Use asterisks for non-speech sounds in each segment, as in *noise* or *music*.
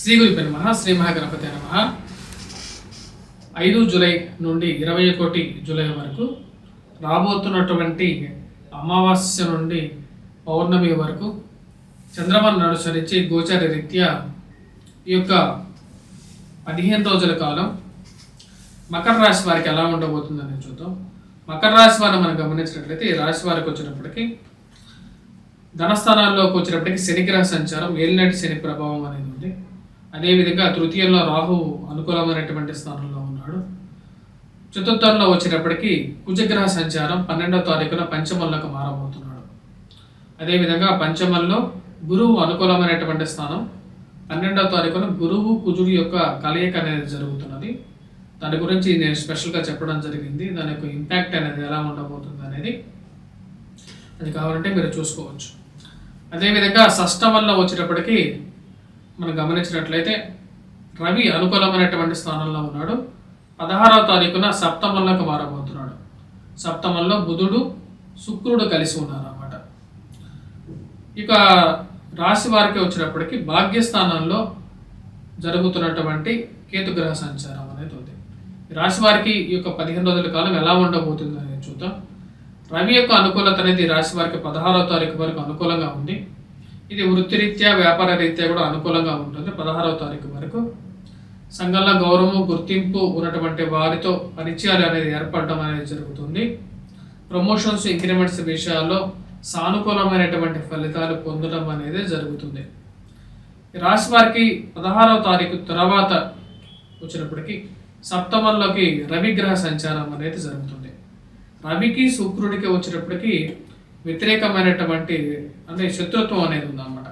శ్రీ గురి నమ శ్రీ మహాగణపతి నమ. ఐదు జూలై నుండి ఇరవై ఒకటి జూలై వరకు రాబోతున్నటువంటి అమావాస్య నుండి పౌర్ణమి వరకు చంద్రమను అనుసరించి గోచార రీత్యా ఈ యొక్క పదిహేను రోజుల కాలం మకర రాశి వారికి ఎలా ఉండబోతుందని చూద్దాం. మకర రాశి వారిని మనం గమనించినట్లయితే ఈ రాశి వారికి వచ్చినప్పటికీ ధనస్థానాల్లోకి వచ్చినప్పటికీ శనిగ్రహ సంచారం ఏలినాటి శని ప్రభావం అనేది ఉంది. అదేవిధంగా తృతీయంలో రాహు అనుకూలమైనటువంటి స్థానంలో ఉన్నాడు. చతుర్థంలో వచ్చేటప్పటికి కుజగ్రహ సంచారం పన్నెండవ తారీఖున పంచమంలోకి మారబోతున్నాడు. అదేవిధంగా పంచమంలో గురువు అనుకూలమైనటువంటి స్థానం పన్నెండవ తారీఖున గురువు కుజుడు యొక్క కలయిక అనేది జరుగుతున్నది. దాని గురించి నేను స్పెషల్గా చెప్పడం జరిగింది. దాని యొక్క ఇంపాక్ట్ అనేది ఎలా ఉండబోతుంది అనేది అది కావాలంటే మీరు చూసుకోవచ్చు. అదేవిధంగా షష్టమంలో వచ్చేటప్పటికి మనం గమనించినట్లయితే రవి అనుకూలమైనటువంటి స్థానంలో ఉన్నాడు. పదహారవ తారీఖున సప్తమంలోకి మారబోతున్నాడు సప్తమంలో బుధుడు శుక్రుడు కలిసి ఉన్నారన్నమాట. ఇక రాశి వారికి వచ్చినప్పటికీ భాగ్యస్థానంలో జరుగుతున్నటువంటి కేతుగ్రహ సంచారం అనేది ఉంది. రాశి వారికి ఈ యొక్క పదిహేను రోజుల కాలం ఎలా ఉండబోతుంది అనేది చూద్దాం. రవి యొక్క అనుకూలత అనేది రాశి వారికి పదహారవ తారీఖు వరకు అనుకూలంగా ఉంది. ఇది వృత్తిరీత్యా వ్యాపార రీత్యా కూడా అనుకూలంగా ఉంటుంది. పదహారవ తారీఖు వరకు సంఘంలో గౌరవము గుర్తింపు ఉన్నటువంటి వారితో పరిచయాలు అనేది ఏర్పడడం అనేది జరుగుతుంది. ప్రమోషన్స్ ఇంక్రిమెంట్స్ విషయాల్లో సానుకూలమైనటువంటి ఫలితాలు పొందడం అనేది జరుగుతుంది. రాశి వారికి పదహారవ తారీఖు తర్వాత వచ్చినప్పటికీ సప్తమంలోకి రవిగ్రహ సంచారం అనేది జరుగుతుంది. రవికి శుక్రుడికి వచ్చినప్పటికీ వ్యతిరేకమైనటువంటి అంటే శత్రుత్వం అనేది ఉందన్నమాట.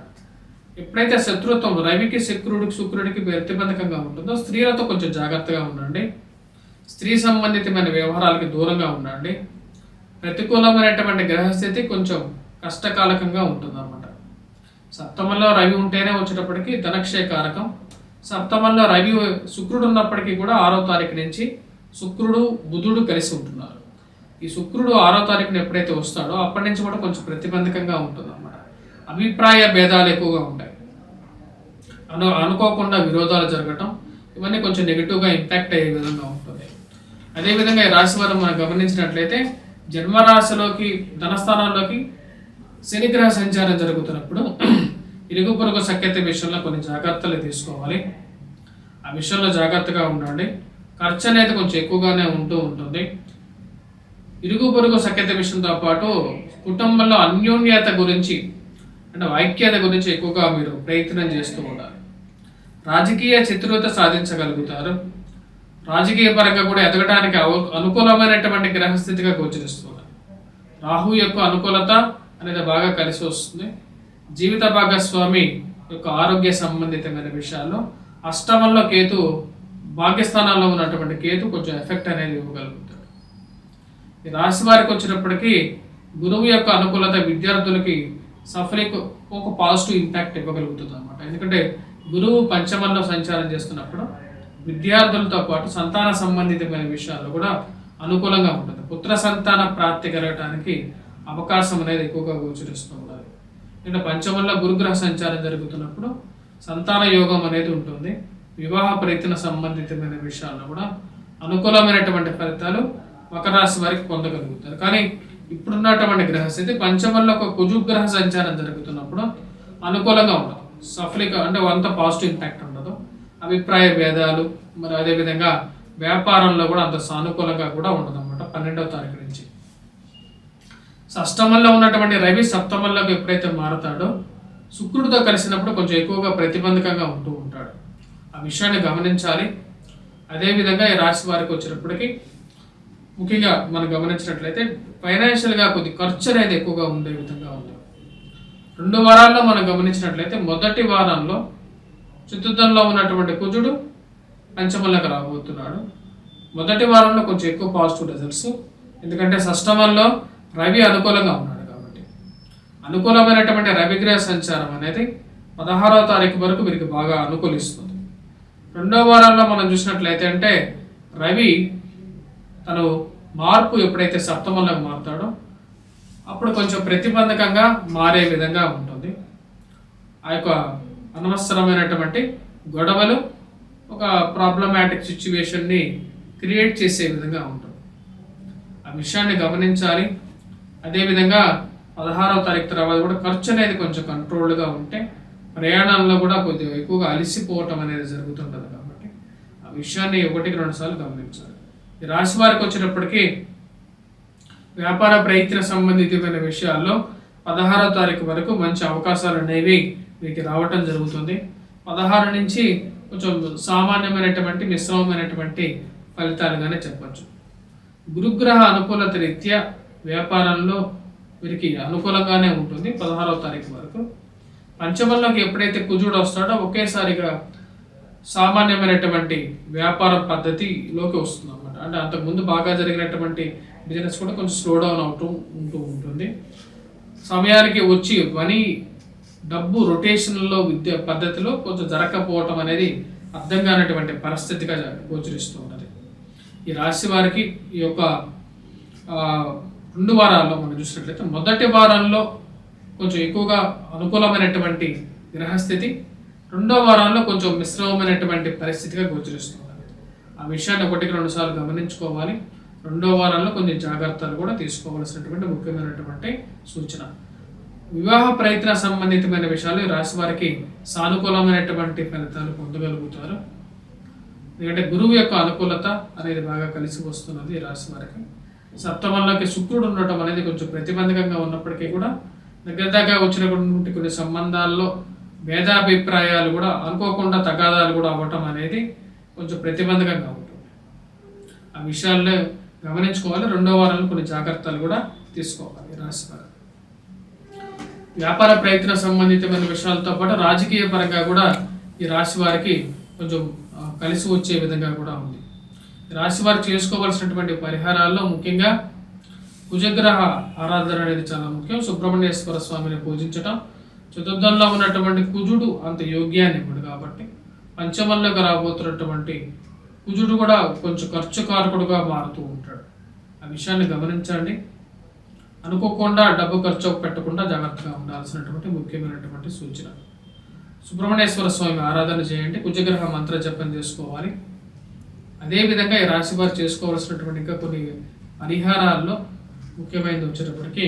ఎప్పుడైతే శత్రుత్వం రవికి శుక్రుడికి శుక్రుడికి ప్రతిబంధకంగా ఉంటుందో స్త్రీలతో కొంచెం జాగ్రత్తగా ఉండండి. స్త్రీ సంబంధితమైన వ్యవహారాలకి దూరంగా ఉండండి. ప్రతికూలమైనటువంటి గ్రహస్థితి కొంచెం కష్టకాలకంగా ఉంటుందన్నమాట. సప్తమంలో రవి ఉంటేనే వచ్చేటప్పటికి ధనక్షయ కారకం సప్తమంలో రవి శుక్రుడు ఉన్నప్పటికీ కూడా ఆరో తారీఖు నుంచి శుక్రుడు బుధుడు కలిసి ఉంటున్నారు. ఈ శుక్రుడు ఆరో తారీఖున ఎప్పుడైతే వస్తాడో అప్పటి నుంచి కూడా కొంచెం ప్రతిబంధకంగా ఉంటుంది అన్నమాట అభిప్రాయ భేదాలు ఎక్కువగా ఉంటాయి. అను అనుకోకుండా విరోధాలు జరగటం ఇవన్నీ కొంచెం నెగిటివ్గా ఇంపాక్ట్ అయ్యే విధంగా ఉంటుంది. అదేవిధంగా ఈ రాశి వారు మనం గమనించినట్లయితే జన్మరాశిలోకి ధనస్థానాల్లోకి శనిగ్రహ సంచారం జరుగుతున్నప్పుడు *clears throat* ఇరుగు పొరుగు సఖ్యత విషయంలో కొన్ని జాగ్రత్తలు తీసుకోవాలి. ఆ విషయంలో జాగ్రత్తగా ఉండండి. ఖర్చు అనేది కొంచెం ఎక్కువగానే ఉంటూ ఉంటుంది. ఇరుగు పొరుగు సఖ్యత విషయంతో పాటు కుటుంబంలో అన్యోన్యత గురించి అంటే ఐక్యత గురించి ఎక్కువగా మీరు ప్రయత్నం చేస్తూ ఉండాలి. రాజకీయ చతురత సాధించగలుగుతారు. రాజకీయ పరంగా కూడా ఎదగడానికి అవ- అనుకూలమైనటువంటి గ్రహస్థితిగా గోచరిస్తుంది రాహు యొక్క అనుకూలత అనేది బాగా కలిసి వస్తుంది. జీవిత భాగస్వామి యొక్క ఆరోగ్య సంబంధితమైన విషయాల్లో అష్టమంలో కేతు భాగ్యస్థానాల్లో ఉన్నటువంటి కేతు కొంచెం ఎఫెక్ట్ అనేది ఇవ్వగలుగుతుంది ఈ రాశి వారికి వచ్చినప్పటికీ గురువు యొక్క అనుకూలత విద్యార్థులకి సఫలింగ్ ఒక పాజిటివ్ ఇంపాక్ట్ ఇవ్వగలుగుతుంది అనమాట ఎందుకంటే గురువు పంచమంలో సంచారం చేస్తున్నప్పుడు విద్యార్థులతో పాటు సంతాన సంబంధితమైన విషయాల్లో కూడా అనుకూలంగా ఉంటుంది. పుత్ర సంతాన ప్రాప్తి కలగటానికి అవకాశం అనేది ఎక్కువగా గోచరిస్తూ ఉండాలి. అంటే పంచమంలో గురుగ్రహ సంచారం జరుగుతున్నప్పుడు సంతాన యోగం అనేది ఉంటుంది. వివాహ ప్రయత్న సంబంధితమైన విషయాల్లో కూడా అనుకూలమైనటువంటి ఫలితాలు మకర రాశి వారికి పొందగలుగుతారు. కానీ ఇప్పుడున్నటువంటి గ్రహస్థితి పంచమంలో ఒక కుజు గ్రహ సంచారం జరుగుతున్నప్పుడు అనుకూలంగా ఉండదు. సఫలిక అంటే అంత పాజిటివ్ ఇంపాక్ట్ ఉండదు. అభిప్రాయ భేదాలు మరి అదేవిధంగా వ్యాపారంలో కూడా అంత సానుకూలంగా కూడా ఉండదు అనమాట పన్నెండవ తారీఖు నుంచి. షష్టమంలో ఉన్నటువంటి రవి సప్తమంలోకి ఎప్పుడైతే మారతాడో శుక్రుడితో కలిసినప్పుడు కొంచెం ఎక్కువగా ప్రతిబంధకంగా ఉంటూ ఉంటాడు. ఆ విషయాన్ని గమనించాలి. అదేవిధంగా ఈ రాశి వారికి వచ్చినప్పటికీ ముఖ్యంగా మనం గమనించినట్లయితే ఫైనాన్షియల్గా కొద్ది ఖర్చు అనేది ఎక్కువగా ఉండే విధంగా ఉంది. రెండు వారాల్లో మనం గమనించినట్లయితే మొదటి వారంలో చిత్తుతంలో ఉన్నటువంటి కుజుడు పంచమలకు రాబోతున్నాడు. మొదటి వారంలో కొంచెం ఎక్కువ పాజిటివ్ రిజల్ట్స్ ఎందుకంటే సష్టమంలో రవి అనుకూలంగా ఉన్నాడు కాబట్టి. అనుకూలమైనటువంటి రవిగ్రహ సంచారం అనేది పదహారవ తారీఖు వరకు వీరికి బాగా అనుకూలిస్తుంది. రెండో వారంలో మనం చూసినట్లయితే అంటే రవి తను మార్పు ఎప్పుడైతే సప్తమంలోకి మారుతాడో అప్పుడు కొంచెం ప్రతిబంధకంగా మారే విధంగా ఉంటుంది. ఆ యొక్క అనవసరమైనటువంటి గొడవలు ఒక ప్రాబ్లమాటిక్ సిచ్యువేషన్ని క్రియేట్ చేసే విధంగా ఉంటుంది. ఆ విషయాన్ని గమనించాలి. అదేవిధంగా పదహారవ తారీఖు తర్వాత కూడా ఖర్చు అనేది కొంచెం కంట్రోల్డ్గా ఉంటే ప్రయాణంలో కూడా కొద్దిగా ఎక్కువగా అలసిపోవటం అనేది జరుగుతుంటుంది కాబట్టి ఆ విషయాన్ని ఒకటికి రెండు సార్లు గమనించాలి. ఈ రాశి వారికి వచ్చినప్పటికీ వ్యాపార ప్రయత్న సంబంధితమైన విషయాల్లో పదహారో తారీఖు వరకు మంచి అవకాశాలు అనేవి మీకు రావటం జరుగుతుంది. పదహారు నుంచి కొంచెం సామాన్యమైనటువంటి మిశ్రమమైనటువంటి ఫలితాలుగానే చెప్పచ్చు. గురుగ్రహ అనుకూలత రీత్యా వ్యాపారంలో వీరికి అనుకూలంగానే ఉంటుంది పదహారవ తారీఖు వరకు. పంచమంలోకి ఎప్పుడైతే కుజుడు వస్తాడో ఒకేసారిగా సామాన్యమైనటువంటి వ్యాపార పద్ధతిలోకి వస్తుంది అనమాట అంటే అంతకుముందు బాగా జరిగినటువంటి బిజినెస్ కూడా కొంచెం స్లో డౌన్ అవుతూ ఉంటూ ఉంటుంది. సమయానికి వచ్చి మనీ డబ్బు రొటేషన్లో విద్య పద్ధతిలో కొంచెం జరగకపోవటం అనేది అర్థం కానటువంటి పరిస్థితిగా గోచరిస్తూ ఉన్నది. ఈ రాశి వారికి ఈ యొక్క రెండు వారాల్లో మనం చూసినట్లయితే మొదటి వారంలో కొంచెం ఎక్కువగా అనుకూలమైనటువంటి గ్రహస్థితి రెండో వారంలో కొంచెం మిశ్రమమైనటువంటి పరిస్థితిగా గోచరిస్తుంది. ఆ విషయాన్ని ఒకటికి రెండు సార్లు గమనించుకోవాలి. రెండో వారంలో కొన్ని జాగ్రత్తలు కూడా తీసుకోవాల్సినటువంటి ముఖ్యమైనటువంటి సూచన. వివాహ ప్రయత్న సంబంధితమైన విషయాలు రాశి వారికి సానుకూలమైనటువంటి ఫలితాలు పొందగలుగుతారు. ఎందుకంటే గురువు యొక్క అనుకూలత అనేది బాగా కలిసి వస్తున్నది రాశి వారికి. సప్తమంలోకి శుక్రుడు ఉండటం అనేది కొంచెం ప్రతిబంధకంగా ఉన్నప్పటికీ కూడా దగ్గర దగ్గర వచ్చినటువంటి కొన్ని సంబంధాల్లో భేదాభిప్రాయాలు కూడా అనుకోకుండా తగాదాలు కూడా అవ్వటం అనేది కొంచెం ప్రతిబంధకంగా ఉంటుంది. ఆ విషయాల్లో గమనించుకోవాలి. రెండో వారంలో కొన్ని జాగ్రత్తలు కూడా తీసుకోవాలి రాశివారు. రాశి వ్యాపార ప్రయత్న సంబంధితమైన విషయాలతో పాటు రాజకీయ పరంగా కూడా ఈ రాశి వారికి కొంచెం కలిసి వచ్చే విధంగా కూడా ఉంది. రాశి వారు చేసుకోవాల్సినటువంటి పరిహారాల్లో ముఖ్యంగా కుజగ్రహ ఆరాధన అనేది చాలా ముఖ్యం. సుబ్రహ్మణ్యేశ్వర స్వామిని పూజించటం చతుర్థంలో ఉన్నటువంటి కుజుడు అంత యోగ్యాన్ని ఇవ్వడు కాబట్టి పంచమంలోకి రాబోతున్నటువంటి కుజుడు కూడా కొంచెం ఖర్చు కారకుడుగా మారుతూ ఉంటాడు. ఆ విషయాన్ని గమనించండి. అనుకోకుండా డబ్బు ఖర్చు పెట్టకుండా జాగ్రత్తగా ఉండాల్సినటువంటి ముఖ్యమైనటువంటి సూచన. సుబ్రహ్మణ్యేశ్వర స్వామి ఆరాధన చేయండి. కుజగ్రహ మంత్ర జపం చేసుకోవాలి. అదేవిధంగా ఈ రాశి వారు చేసుకోవాల్సినటువంటి ఇంకా కొన్ని పరిహారాల్లో ముఖ్యమైనది వచ్చేటప్పటికి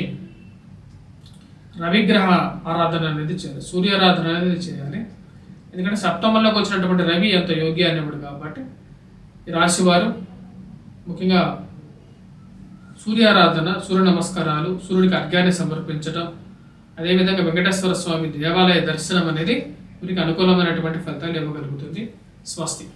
రవిగ్రహ ఆరాధన అనేది చేయాలి సూర్యారాధన అనేది చేయాలి. ఎందుకంటే సప్తమంలోకి వచ్చినటువంటి రవి ఎంత యోగి అనేవాడు కాబట్టి ఈ రాశి వారు ముఖ్యంగా సూర్యారాధన సూర్య నమస్కారాలు సూర్యుడికి అర్ఘ్యాన్ని సమర్పించడం అదేవిధంగా వెంకటేశ్వర స్వామి దేవాలయ దర్శనం అనేది వీరికి అనుకూలమైనటువంటి ఫలితాలు ఇవ్వగలుగుతుంది. స్వస్తి.